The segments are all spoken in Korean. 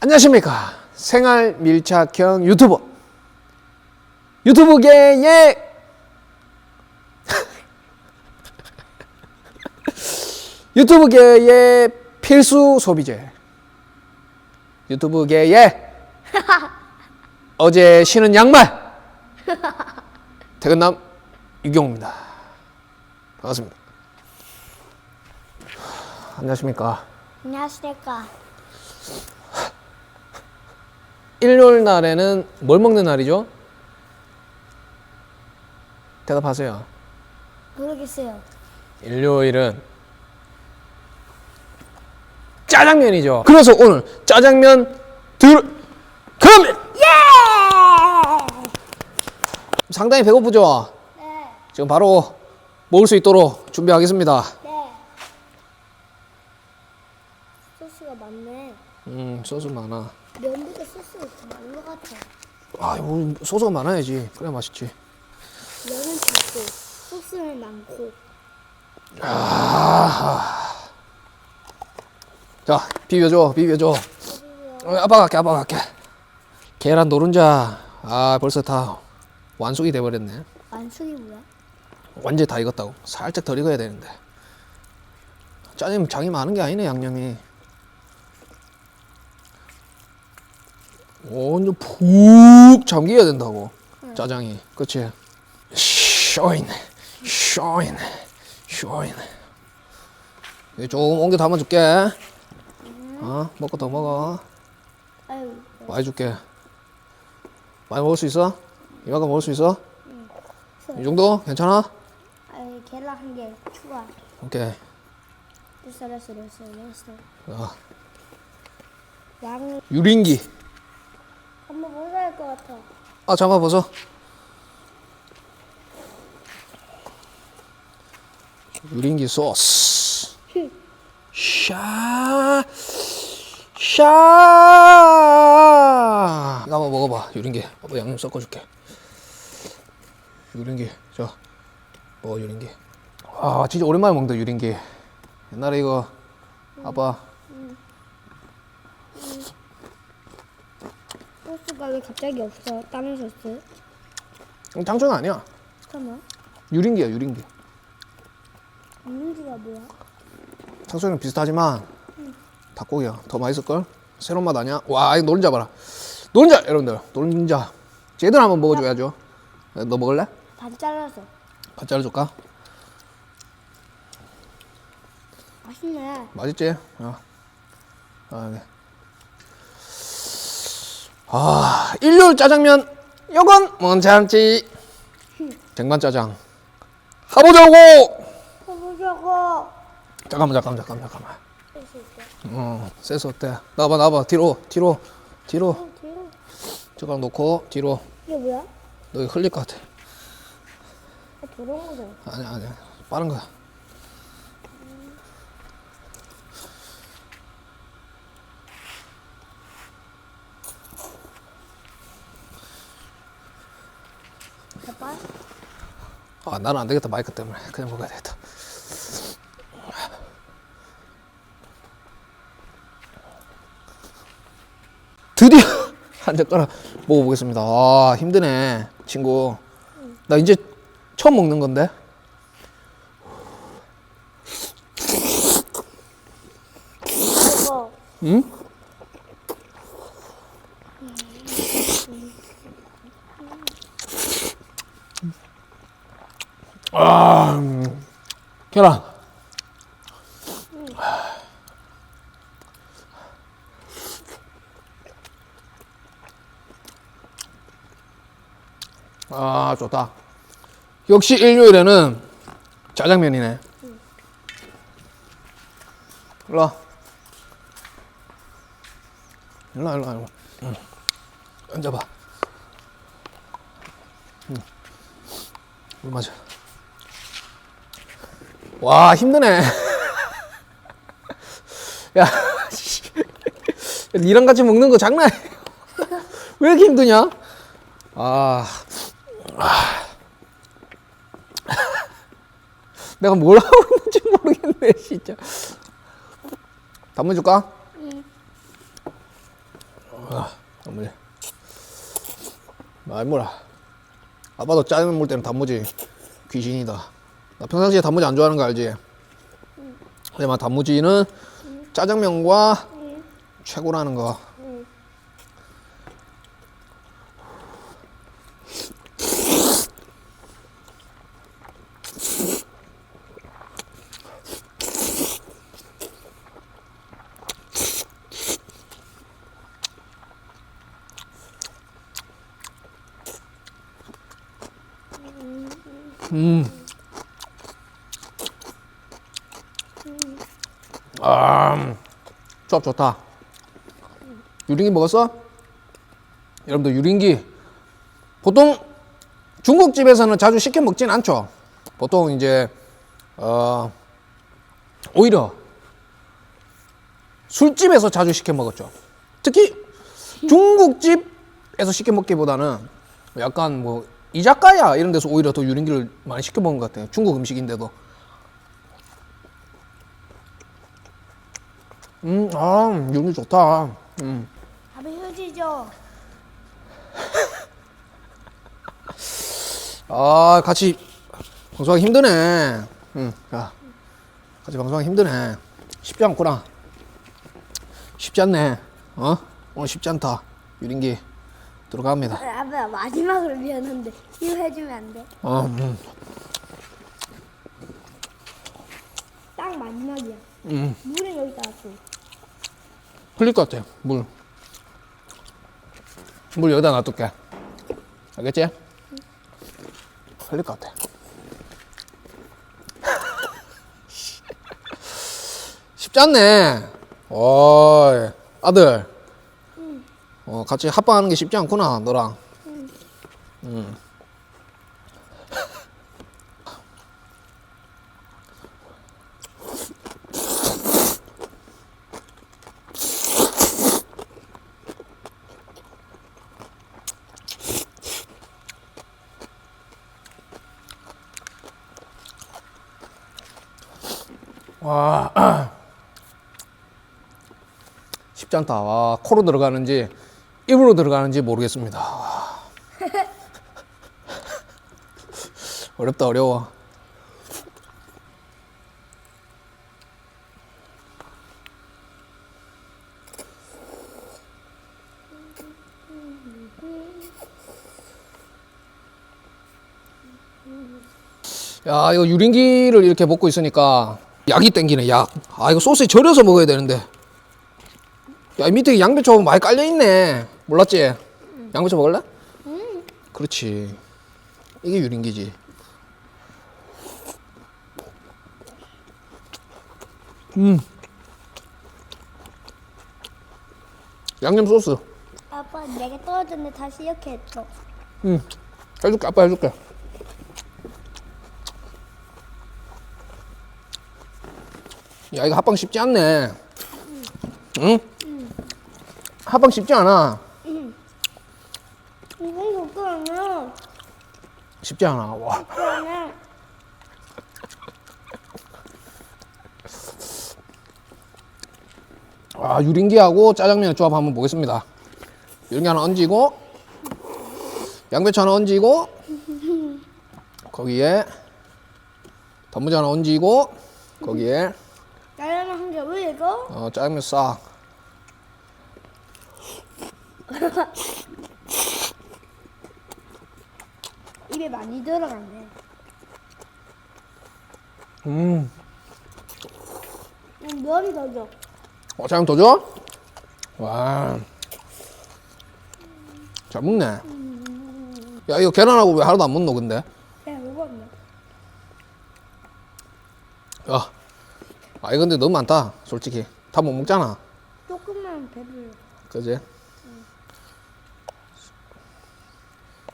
안녕하십니까. 생활 밀착형 유튜버. 유튜브계의 유튜브계의 필수 소비재 유튜브계의 어제 신은 양말 퇴근남 유경호입니다 반갑습니다 안녕하십니까 안녕하십니까. 일요일 날에는 뭘 먹는 날이죠? 대답하세요. 모르겠어요. 일요일은 짜장면이죠. 그래서 오늘 짜장면 들 그럼 예! 상당히 배고프죠. 네, 지금 바로 먹을 수 있도록 준비하겠습니다. 네. 소스가 많네. 음 소스 많아. 면보다 소스가 더 많은 것 같아. 아 이거 소스가 많아야지. 그래 맛있지. 면은 작고 소스는 많고. 자 비벼줘 비벼줘. 어, 아빠 갈게 아빠 갈게. 계란 노른자 아 벌써 다 완숙이 돼버렸네. 완숙이 뭐야? 완전히 다 익었다고. 살짝 덜 익어야 되는데. 짜장면 장이 많은 게 아니네 양념이. 완전 푹 잠기야 된다고. 짜장이. 그치? 쇼인, 쇼인, 쇼인. 이거 조금 옮겨 담아줄게. 어? 먹고 더 먹어. 아유, 많이 줄게. 많이 먹을 수 있어? 이만큼 먹을 수 있어? 이 정도? 괜찮아? 아유 계란 한개 추가. 오케이. 됐어, 됐어, 됐어, 됐어. 어. 양 유린기. 한번 먹어야 할것 같아. 아 잠깐 벗어. 유린기 소스. 샤. 샤. 이거 한번 먹어봐. 유린기. 아빠 양념 섞어줄게. 유린기. 자. 먹어 유린기. 아 진짜 오랜만에 먹는다 유린기. 옛날에 이거 아빠 소스가 왜 갑자기 없어? 다른 소스? 장초는 아니야. 잠깐만. 유린기야 유린기. 있는지가 뭐야? 창소이랑 비슷하지만 닭고기야 더 맛있을걸? 새로운 맛 아니야? 와 이거 노른자 봐라 노른자 여러분들 노른자 쟤들 한번 먹어줘야죠 너 먹을래? 반 잘라서. 밥 잘라줄까? 맛있네. 맛있지? 어. 아, 네. 아 일요일 짜장면 요건 뭔 참지 쟁반 짜장 가보자고 해보자고. 잠깐만 잠깐만 잠깐만 잠깐만 어. 어 세수 어때? 나와봐 나와봐 뒤로 뒤로 뒤로 어, 뒤로. 젓가락 놓고 뒤로 이게 뭐야? 너 이거 흘릴 것 같아 아, 더러운 거잖아. 아니야 아니야 빠른 거야? 아 나는 안 되겠다 마이크 때문에 그냥 먹어야 되겠다 드디어 한 젓가락 먹어보겠습니다 아 힘드네 친구 나 이제 처음 먹는 건데. 응? 아, 음. 계란. 아, 좋다. 역시 일요일에는 짜장면이네. 일로 와. 일로 와, 일로 와, 일로 와. 응. 앉아봐. 응. 물 마셔. 와, 힘드네. 야, 씨. 니랑 같이 먹는 거 장난. 왜 이렇게 힘드냐? 아, 아. 내가 뭘 하고 있는지 모르겠네, 진짜. 단무 줄까? 응. 아, 단무지. 많이 물어. 아빠도 짜장 먹을 때는 단무지 귀신이다. 나 평상시에 단무지 안 좋아하는 거 알지? 하지만 단무지는 짜장면과 응. 최고라는 거. 음. 아, 조합 좋다. 유린기 먹었어? 여러분들 유린기 보통 중국집에서는 자주 시켜 먹진 않죠. 보통 이제 어 오히려 술집에서 자주 시켜 먹었죠. 특히 중국집에서 시켜 먹기보다는 약간 뭐 이자카야 이런 데서 오히려 더 유린기를 많이 시켜 먹은 것 같아요. 중국 음식인데도. 음, 아, 유린기 좋다. 음. 밥이 흐지죠? 아, 같이 방송하기 힘드네. 응, 야, 같이 방송하기 힘드네. 쉽지 않구나. 쉽지 않네. 어? 오늘 쉽지 않다. 유린기 들어갑니다. 아빠 마지막으로 미안한데 이거 해주면 안 돼? 어, 음, 딱 마지막이야. 음, 물은 여기다 놨어. 흘릴 것 같아. 물. 물 여기다 놔둘게. 알겠지? 흘릴 것 같아. 쉽지 않네. 어이, 아들. 어, 같이 합방하는 게 쉽지 않구나, 너랑. 음. 와, 쉽지 않다. 와, 코로 들어가는지 입으로 들어가는지 모르겠습니다. 와. 어렵다, 어려워. 야, 이거 유린기를 이렇게 먹고 있으니까 약이 땡기네, 약. 아, 이거 소스에 절여서 먹어야 되는데. 야, 이 밑에 양배추 많이 깔려 있네. 몰랐지? 양배추 먹을래? 그렇지. 이게 유린기지. 음. 양념 소스. 아빠 내가 떨어졌는데 다시 이렇게 했어. 응. 해줄게, 아빠 해줄게. 야, 이거 합방 쉽지 않네. 응? 합방 쉽지 않아. 이건 그거 아니야. 쉽지 않아. 와. 아, 유린기하고 짜장면 조합 한번 보겠습니다. 유린기 하나 얹이고, 양배추 하나 얹이고, 거기에 단무지 하나 얹이고, 거기에 나는 한게 왜 이거? 어, 짜장면 싹. 입에 많이 들어갔네. 음. 음, 면이 더 줘. 어, 짜장 더 줘? 와. 잘 먹네. 야, 이거 계란하고 왜 하나도 안 먹노, 근데? 그냥 먹었네. 야. 아, 이거 근데 너무 많다, 솔직히. 다 못 먹잖아. 조금만 배불러. 그지?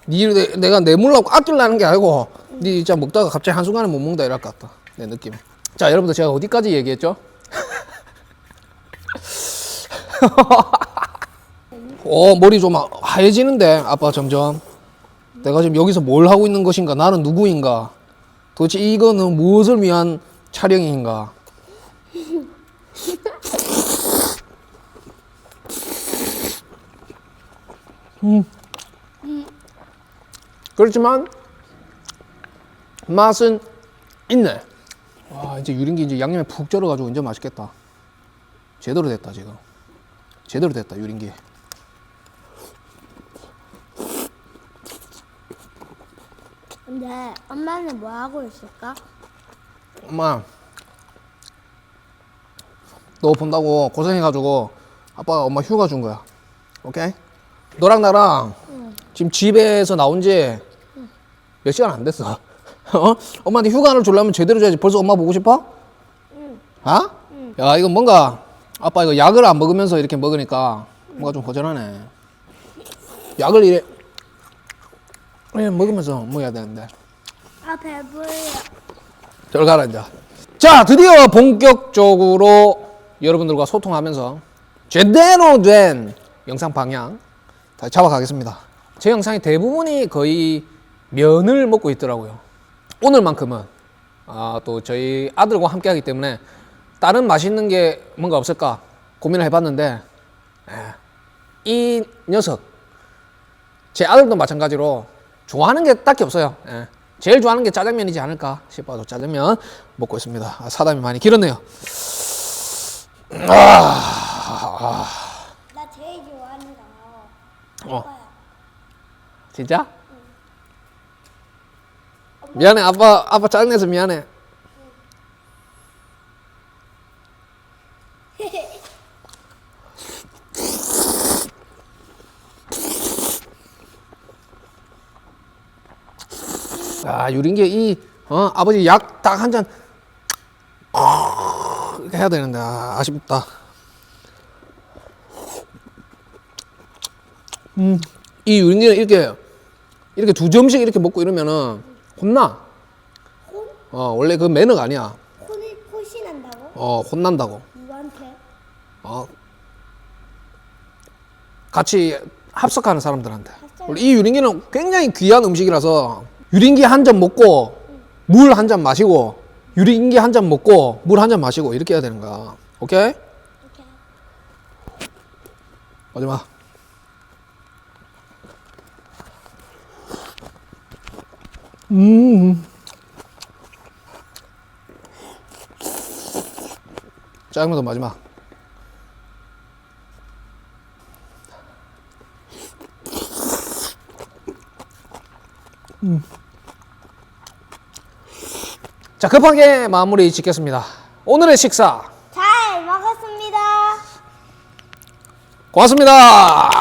니, 내, 내가 내 물라고 아끼려는 게 아니고, 니 진짜 먹다가 갑자기 한순간에 못 먹는다 이럴 것 같다. 내 느낌에. 자, 여러분들 제가 어디까지 얘기했죠? 어 머리 좀 하얘지는데 아빠 점점 내가 지금 여기서 뭘 하고 있는 것인가 나는 누구인가 도대체 이거는 무엇을 위한 촬영인가 음. 그렇지만 맛은 있네. 와 이제 유린기 이제 양념에 푹 절어가지고 이제 맛있겠다. 제대로 됐다 지금. 제대로 됐다 유린기 근데 엄마는 뭐 하고 있을까? 엄마 너 본다고 고생해가지고 아빠가 엄마 휴가 준 거야. 오케이? 너랑 나랑 지금 집에서 나온 지 몇 시간 안 됐어 어? 엄마한테 휴가를 주려면 제대로 줘야지 벌써 엄마 보고 싶어? 응 아? 야 이거 뭔가 아빠 이거 약을 안 먹으면서 이렇게 먹으니까 뭔가 좀 허전하네 약을 이래 이래 먹으면서 먹어야 되는데 아 배불러. 절 가라 이제. 자 드디어 본격적으로 여러분들과 소통하면서 제대로 된 영상 방향 다시 잡아가겠습니다. 제 영상의 대부분이 거의 면을 먹고 있더라고요. 오늘만큼은 아, 또 저희 아들과 함께 하기 때문에 다른 맛있는 게 뭔가 없을까 고민을 해봤는데 예, 이 녀석 제 아들도 마찬가지로 좋아하는 게 딱히 없어요. 예. 제일 좋아하는 게 짜장면이지 않을까 싶어서 짜장면 먹고 있습니다. 아, 사담이 많이 길었네요. 나 제일 좋아하는 거. 어. 진짜? 미안해 아빠 아빠 짜증내서 미안해. 아 유린기 이 어, 아버지 약 딱 한잔 이렇게 해야 되는데 아, 아쉽다. 음, 이 유린기는 이렇게 이렇게 두 점씩 이렇게 먹고 이러면은 혼나. 혼? 어 원래 그 매너가 아니야. 혼이 혼이 난다고? 어 혼난다고. 누구한테? 어 같이 합석하는 사람들한테. 원래 이 유린기는 굉장히 귀한 음식이라서 유린기 한 잔 먹고 물 한 잔 마시고 유린기 한 잔 먹고 물 한 잔 마시고 이렇게 해야 되는 거야. 오케이? 오케이. 마지막. 음. 짜장면도 마지막. 음. 자, 급하게 마무리 짓겠습니다. 오늘의 식사 잘 먹었습니다. 고맙습니다.